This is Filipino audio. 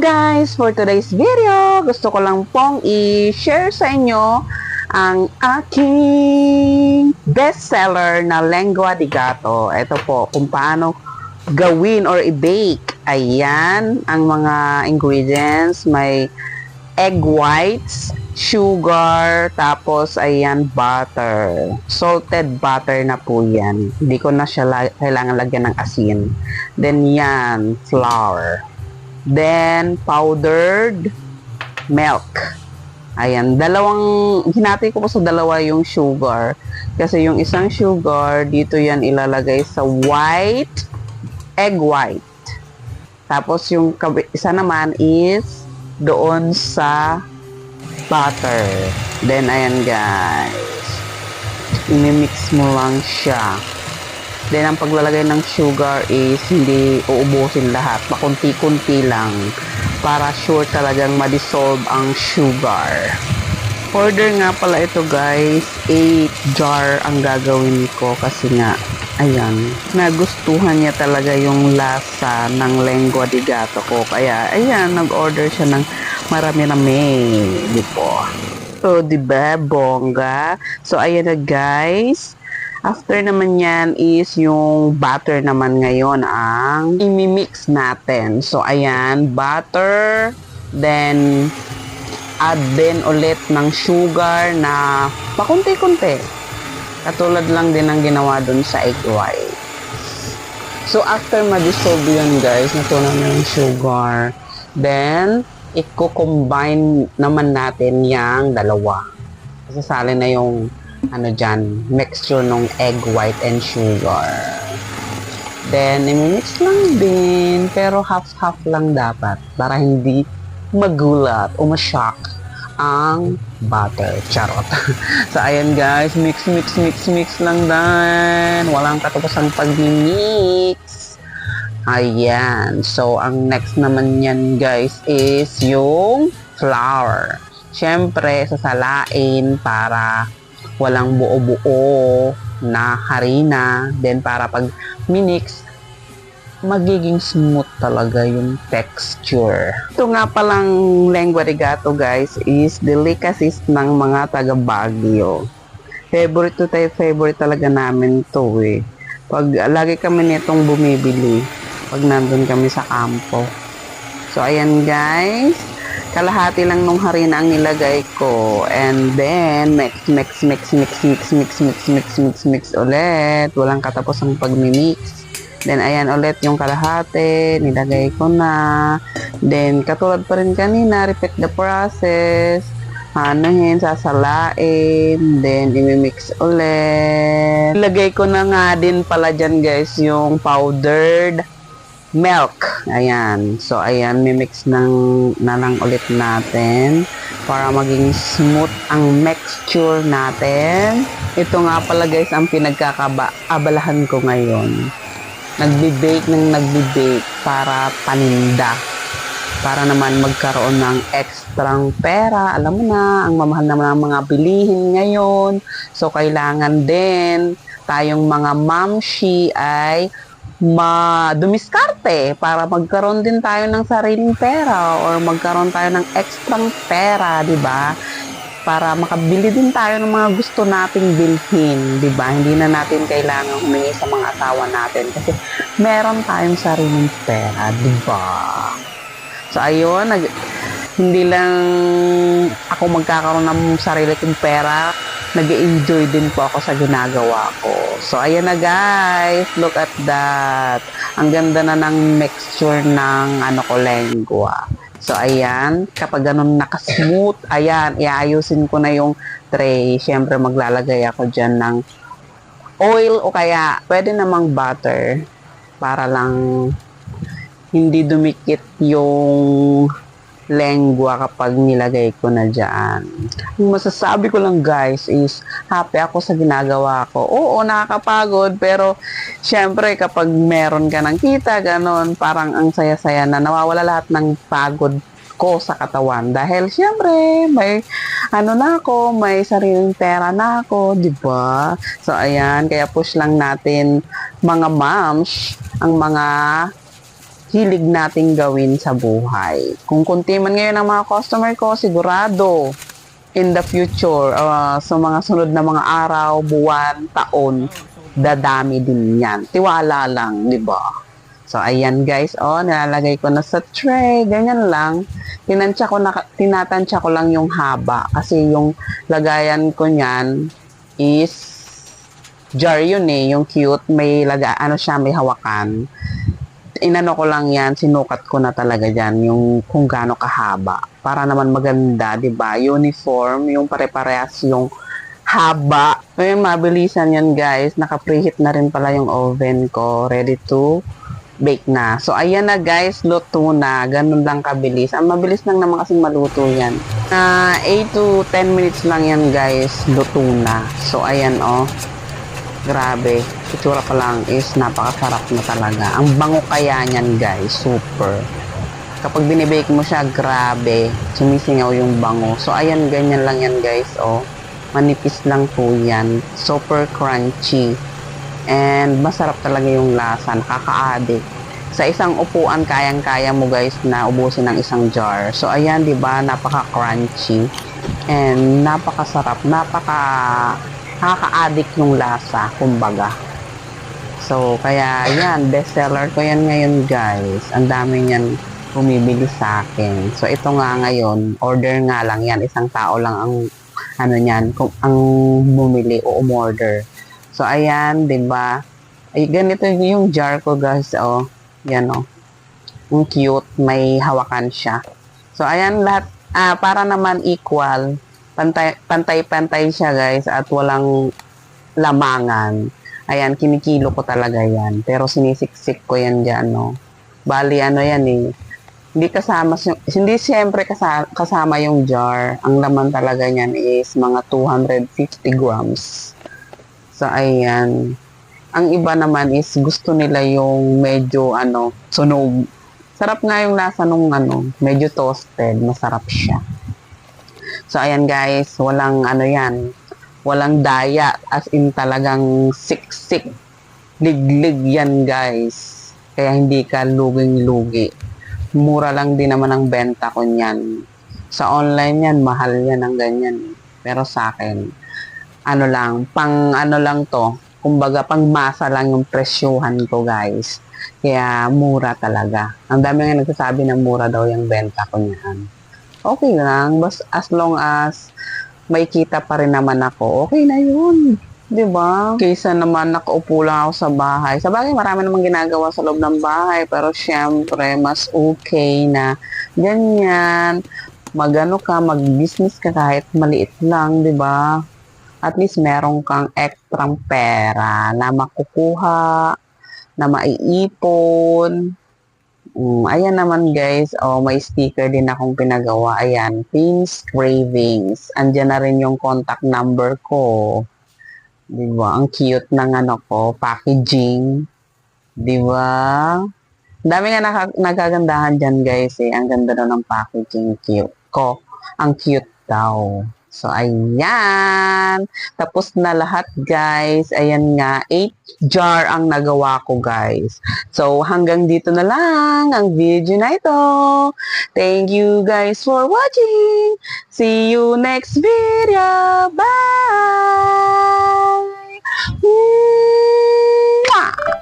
guys! For today's video, gusto ko lang pong i-share sa inyo ang aking bestseller na lengua di gato. Ito po, kung paano gawin or i-bake. Ayan, ang mga ingredients. May egg whites, sugar, tapos ayan, butter. Salted butter na po yan. Hindi ko na siya la- kailangan lagyan ng asin. Then yan, flour. Then, powdered milk. Ayan, dalawang, hinati ko po sa dalawa yung sugar. Kasi yung isang sugar, dito yan ilalagay sa white, egg white. Tapos yung isa naman is doon sa butter. Then, ayan guys. Imimix mo lang siya. Then, ang paglalagay ng sugar is hindi uubusin lahat. Pakunti-kunti lang para sure talagang ma-dissolve ang sugar. Order nga pala ito guys. 8 jar ang gagawin ko kasi nga, ayan, nagustuhan niya talaga yung lasa ng lengua di gato ko. Kaya, ayan, nag-order siya ng marami-rami. Di po. So, di ba, bongga? So, ayan na guys. After naman yan is yung butter naman ngayon ang imimix natin. So, ayan, butter, then add din ulit ng sugar na pakunti-kunti. Katulad lang din ang ginawa dun sa egg white. So, after ma-dissolve yun guys, natunan na yung sugar. Then, i-combine naman natin yung dalawa. Sasali na yung ano dyan, mixture ng egg white and sugar. Then, imimix lang din, pero half-half lang dapat para hindi magulat o ma-shock ang butter. Charot. so, ayan guys, mix, mix, mix, mix lang din. Walang katapusang pag-mix. Ayan. So, ang next naman yan guys is yung flour. Siyempre, sasalain para walang buo-buo na harina. Then, para pag minix, magiging smooth talaga yung texture. Ito nga palang lengua de gato guys is delicacies ng mga taga Baguio. Favorite to tayo, favorite talaga namin to eh. Pag lagi kami nitong bumibili pag nandun kami sa kampo. So ayan guys, kalahati lang nung harina ang nilagay ko. And then, mix, mix, mix, mix, mix, mix, mix, mix, mix, mix ulit. Walang katapos ang pagmimix. Then, ayan ulit yung kalahati. Nilagay ko na. Then, katulad pa rin kanina, repeat the process. Hanuhin, sasalain. Then, imimix ulit. Ilagay ko na nga din pala dyan guys yung powdered milk. Ayan. So, ayan, mimix ng, na lang ulit natin para maging smooth ang mixture natin. Ito nga pala guys ang pinagkakaabalahan ko ngayon. Nagbe-bake ng nagbe-bake para paninda. Para naman magkaroon ng extrang pera. Alam mo na, ang mamahal naman ang mga bilihin ngayon. So, kailangan din tayong mga mamshi ay madumiskarte para magkaroon din tayo ng sariling pera or magkaroon tayo ng extrang pera, di ba? Para makabili din tayo ng mga gusto nating bilhin, di ba? Hindi na natin kailangan humingi sa mga asawa natin kasi meron tayong sariling pera, di ba? So, ayun, nag, hindi lang ako magkakaroon ng sarili kong pera, nag enjoy din po ako sa ginagawa ko. So, ayan na guys. Look at that. Ang ganda na ng mixture ng ano ko, lengua. So, ayan. Kapag ganun nakasmooth, ayan, iayusin ko na yung tray. Siyempre, maglalagay ako dyan ng oil o kaya pwede namang butter para lang hindi dumikit yung lengua kapag nilagay ko na dyan. Yung masasabi ko lang guys is happy ako sa ginagawa ko. Oo, nakakapagod pero syempre kapag meron ka ng kita, ganon, parang ang saya-saya na nawawala lahat ng pagod ko sa katawan dahil syempre may ano na ako, may sariling pera na ako, 'di ba? So ayan, kaya push lang natin mga moms ang mga hilig nating gawin sa buhay. Kung kunti man ngayon ang mga customer ko, sigurado in the future, uh, sa mga sunod na mga araw, buwan, taon, dadami din yan. Tiwala lang, di ba? So, ayan guys, oh, nilalagay ko na sa tray, ganyan lang. Tinansya ko na, tinatansya ko lang yung haba kasi yung lagayan ko niyan is jar yun eh, yung cute, may laga, ano siya, may hawakan. Inano ko lang yan, sinukat ko na talaga dyan, yung kung gaano kahaba. Para naman maganda, di ba? Uniform, yung pare-parehas yung haba. Ngayon, mabilisan yan guys. Naka-preheat na rin pala yung oven ko. Ready to bake na. So, ayan na guys, luto na. Ganun lang kabilis. Ang mabilis lang naman kasing maluto yan. Na 8 to 10 minutes lang yan guys, luto na. So, ayan oh. Grabe. Itsura pa lang is napakasarap na talaga. Ang bango kaya niyan guys, super. Kapag binibake mo siya, grabe. Sumisingaw yung bango. So, ayan, ganyan lang yan guys, oh. Manipis lang po yan. Super crunchy. And masarap talaga yung lasa. Nakaka-addict. Sa isang upuan, kayang-kaya mo guys na ubusin ng isang jar. So, ayan, di ba Napaka-crunchy. And napakasarap. Napaka nakaka-addict yung lasa, kumbaga. So, kaya yan, bestseller ko yan ngayon guys. Ang dami niyan bumibili sa akin. So, ito nga ngayon, order nga lang yan. Isang tao lang ang ano niyan, kung ang bumili o umorder. So, ayan, 'di ba? Ay, ganito yung jar ko, guys. Oh, yan oh. Ang cute, may hawakan siya. So, ayan lahat, ah, para naman equal, pantay, pantay-pantay siya, guys, at walang lamangan. Ayan, kinikilo ko talaga yan. Pero sinisiksik ko yan dyan, no. Bali, ano yan eh. Hindi kasama, hindi siyempre kasama, kasama yung jar. Ang laman talaga niyan is mga 250 grams. So, ayan. Ang iba naman is gusto nila yung medyo, ano, sunog. Sarap nga yung lasa nung, ano, medyo toasted. Masarap siya. So, ayan guys, walang, ano yan, walang daya. As in talagang siksik. Liglig yan guys. Kaya hindi ka luging-lugi mura lang din naman ang benta ko niyan. Sa online yan, mahal yan ang ganyan. Pero sa akin, ano lang, pang ano lang to, kumbaga pang masa lang yung presyuhan ko guys. Kaya mura talaga. Ang dami nga nagsasabi na mura daw yung benta ko niyan. Okay lang, bas as long as may kita pa rin naman ako, okay na yun. 'di ba? Kaysa naman nakaupo lang ako sa bahay. Sa bagay, marami namang ginagawa sa loob ng bahay, pero syempre, mas okay na ganyan. Magano ka, mag-business ka kahit maliit lang, 'di ba? At least meron kang extra pera na makukuha, na maiipon. Um, ayan naman guys, oh, may sticker din akong pinagawa. Ayan, Pins Cravings. Andiyan na rin yung contact number ko. Di ba? Ang cute ng ano ko, packaging. Di ba? Dami nga naka- nagagandahan dyan guys eh. Ang ganda daw ng packaging cute ko. Ang cute daw. So, ayan. Tapos na lahat, guys. Ayan nga, 8 jar ang nagawa ko, guys. So, hanggang dito na lang ang video na ito. Thank you, guys, for watching. See you next video. Bye! Mwah!